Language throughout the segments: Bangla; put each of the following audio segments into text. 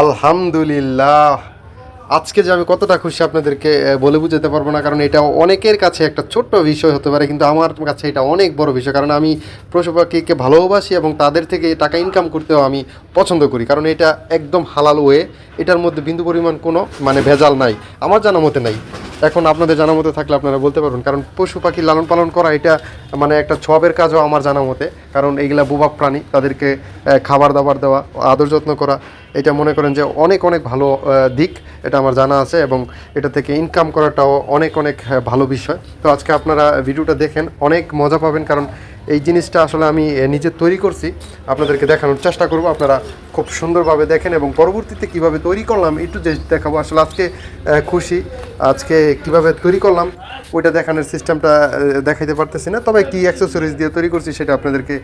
আলহামদুলিল্লাহ। আজকে যে আমি কতটা খুশি আপনাদেরকে বলে বুঝাতে পারব না, কারণ এটা অনেকের কাছে একটা ছোট্ট বিষয় হতে পারে, কিন্তু আমার কাছে এটা অনেক বড় বিষয়, কারণ আমি পশু পাখিকে ভালোবাসি এবং তাদের থেকে টাকা ইনকাম করতেও আমি পছন্দ করি, কারণ এটা একদম হালাল ওয়ে এটার মধ্যে বিন্দু পরিমাণ কোনো মানে ভেজাল নাই, আমার জানা মতে নাই। এখন আপনাদের জানা মতে থাকলে আপনারা বলতে পারবেন, কারণ পশু পাখি লালন পালন করা এটা মানে একটা ছবের কাজও আমার জানা মতে, কারণ এইগুলা বুবাক প্রাণী, তাদেরকে খাবার দাবার দেওয়া, আদর যত্ন করা, এটা মনে করেন যে অনেক অনেক ভালো দিক, এটা আমার জানা আছে এবং এটা থেকে ইনকাম করাটাও অনেক অনেক ভালো বিষয়। তো আজকে আপনারা ভিডিওটা দেখেন, অনেক মজা পাবেন, কারণ এই জিনিসটা আসলে আমি নিজে তৈরি করছি। আপনাদেরকে দেখানোর চেষ্টা করব। আপনারা খুব সুন্দরভাবে দেখেন এবং পরবর্তীতে কীভাবে তৈরি করলাম, একটু যে দেখাবো। আসলে আজকে খুশি। আজকে কীভাবে তৈরি করলাম ওইটা দেখানোর সিস্টেমটা দেখাইতে পারতেছি না। তবে কি অ্যাক্সেসরিজ দিয়ে তৈরি করছি সেটা আপনাদেরকে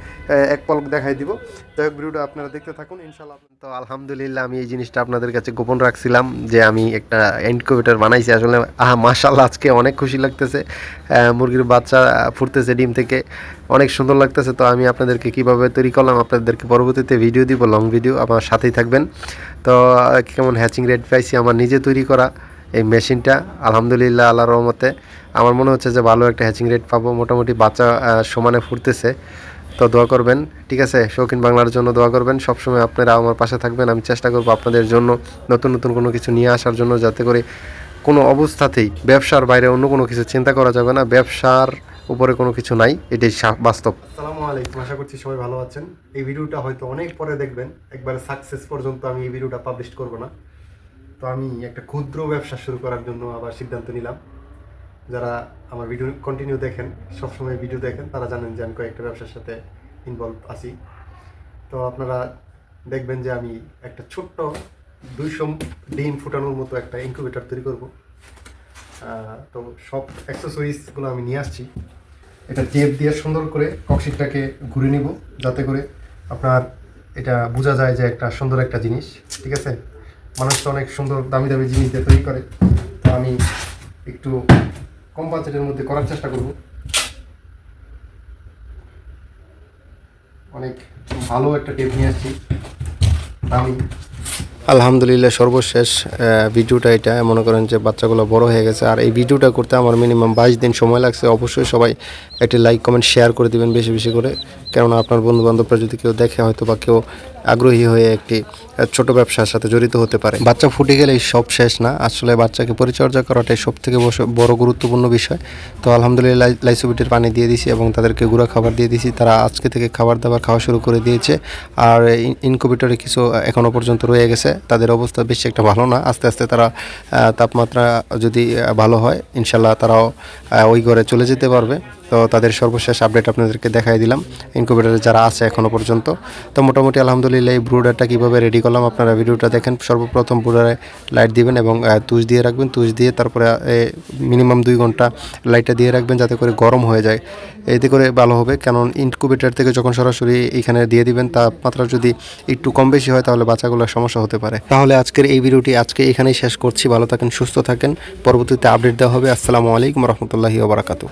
এক পলক দেখাই দিব। যাই হোক, ভিডিওটা আপনারা দেখতে থাকুন ইনশাল্লাহ তো আলহামদুলিল্লাহ, আমি এই জিনিসটা আপনাদের কাছে গোপন রাখছিলাম যে আমি একটা ইনকিউবেটর বানাইছি। আসলে, আহা মাশাল্লাহ আজকে অনেক খুশি লাগতেছে। মুরগির বাচ্চা ফুটতেছে ডিম থেকে। অনেক সুন্দর লাগতেছে। তো আমি আপনাদেরকে কীভাবে তৈরি করলাম, আপনাদেরকে পরবর্তীতে ভিডিও দিব লং ভিডিও আমার সাথেই থাকবেন। তো কেমন হ্যাচিং রেট পাইছি, আমার নিজে তৈরি করা। এই মেশিনটা, আলহামদুলিল্লাহ আল্লাহর রহমতে। আমার মনে হচ্ছে যে ভালো একটা হ্যাচিং রেট পাবো। মোটামুটি বাচ্চা সমানে ফুটতেছে। তো দোয়া করবেন, ঠিক আছে? শৌখিন বাংলার জন্য দোয়া করবেন। সবসময় আপনারা আমার পাশে থাকবেন। আমি চেষ্টা করব আপনাদের জন্য নতুন নতুন কোনো কিছু নিয়ে আসার জন্য, যাতে করে কোনো অবস্থাতেই ব্যবসার বাইরে অন্য কোনো কিছু চিন্তা করা যাবে না। ব্যবসার উপরে কোনো কিছু নাই। এটাই বাস্তব। আসসালামু আলাইকুম। আশা করছি সবাই ভালো আছেন। এই ভিডিওটা হয়তো অনেক পরে দেখবেন। একবারে সাকসেস পর্যন্ত আমি এই ভিডিওটা পাবলিশ করব না। তো আমি একটা ক্ষুদ্র ব্যবসা শুরু করার জন্য আবার সিদ্ধান্ত নিলাম। যারা আমার ভিডিও কন্টিনিউ দেখেন, সবসময় ভিডিও দেখেন, তারা জানেন যে আমি কয়েকটা ব্যবসার সাথে ইনভলভ আছি। তো আপনারা দেখবেন যে আমি একটা ছোট্ট দুইশো ডিম ফুটানোর মতো একটা ইনকিউবেটর তৈরি করব। তো সব অ্যাক্সেসরিজগুলো আমি নিয়ে আসছি। এটা টেপ দিয়ে সুন্দর করে কক্সিটটাকে ঘুরে নিব, যাতে করে আপনার এটা বোঝা যায় যে একটা সুন্দর একটা জিনিস, ঠিক আছে? মানুষ তো অনেক সুন্দর দামি দামি জিনিস দিয়ে তৈরি করে। তো আমি একটু কম বাজেটের মধ্যে করার চেষ্টা করব। অনেক ভালো একটা টেপ নিয়ে আসছি। দামি আলহামদুলিল্লাহ, সর্বশেষ ভিডিওটা এটা। মনে করেন যে বাচ্চাগুলো বড় হয়ে গেছে। আর এই ভিডিওটা করতে আমার মিনিমাম বাইশ দিন সময় লাগছে। অবশ্যই সবাই একটি লাইক কমেন্ট শেয়ার করে দিবেন বেশি বেশি করে। কেননা আপনার বন্ধু বান্ধবরা যদি কেউ দেখে হয়তো বা কেউ আগ্রহী হয়ে একটি ছোট ব্যবসার সাথে জড়িত হতে পারে। বাচ্চা ফুটে গেলেই সব শেষ না। আসলে বাচ্চাকে পরিচর্যা করাটাই সব থেকে বড় গুরুত্বপূর্ণ বিষয়। তো আলহামদুলিল্লাহ লাইসোবিটের পানি দিয়ে দিছি এবং তাদেরকে গুঁড়া খাবার দিয়ে দিছি। তারা আজকে থেকে খাবার দাবার খাওয়া শুরু করে দিয়েছে। আর ইনকুবেটরে কিছু এখনও পর্যন্ত রয়ে গেছে। তাদের অবস্থা বেশি একটা ভালো না। আস্তে আস্তে তারা তাপমাত্রা যদি ভালো হয় ইনশাল্লাহ তারাও ওই ঘরে চলে যেতে পারবে। তো তাদের সর্বশেষ আপডেট আপনাদেরকে দেখাই দিলাম। ইনকুবেটারে যারা আছে এখনও পর্যন্ত। তো মোটামুটি আলহামদুলিল্লাহ এই ব্রুডারটা কীভাবে রেডি করলাম, আপনারা ভিডিওটা দেখেন। সর্বপ্রথম ব্রুডারে লাইট দিবেন এবং তুষ দিয়ে রাখবেন। তুষ দিয়ে তারপরে মিনিমাম দুই ঘণ্টা লাইটটা দিয়ে রাখবেন যাতে করে গরম হয়ে যায়। এতে করে ভালো হবে। কারণ ইনকুবেটার থেকে যখন সরাসরি এখানে দিয়ে দিবেন, তাপমাত্রা যদি একটু কম বেশি হয়, তাহলে বাচ্চাগুলোর সমস্যা হতে পারে। তাহলে আজকের এই ভিডিওটি আজকে এখানেই শেষ করছি। ভালো থাকেন, সুস্থ থাকেন। পরবর্তীতে আপডেট দেওয়া হবে। আসসালামু আলাইকুম রহমতুল্লাহি ওবরাকাতু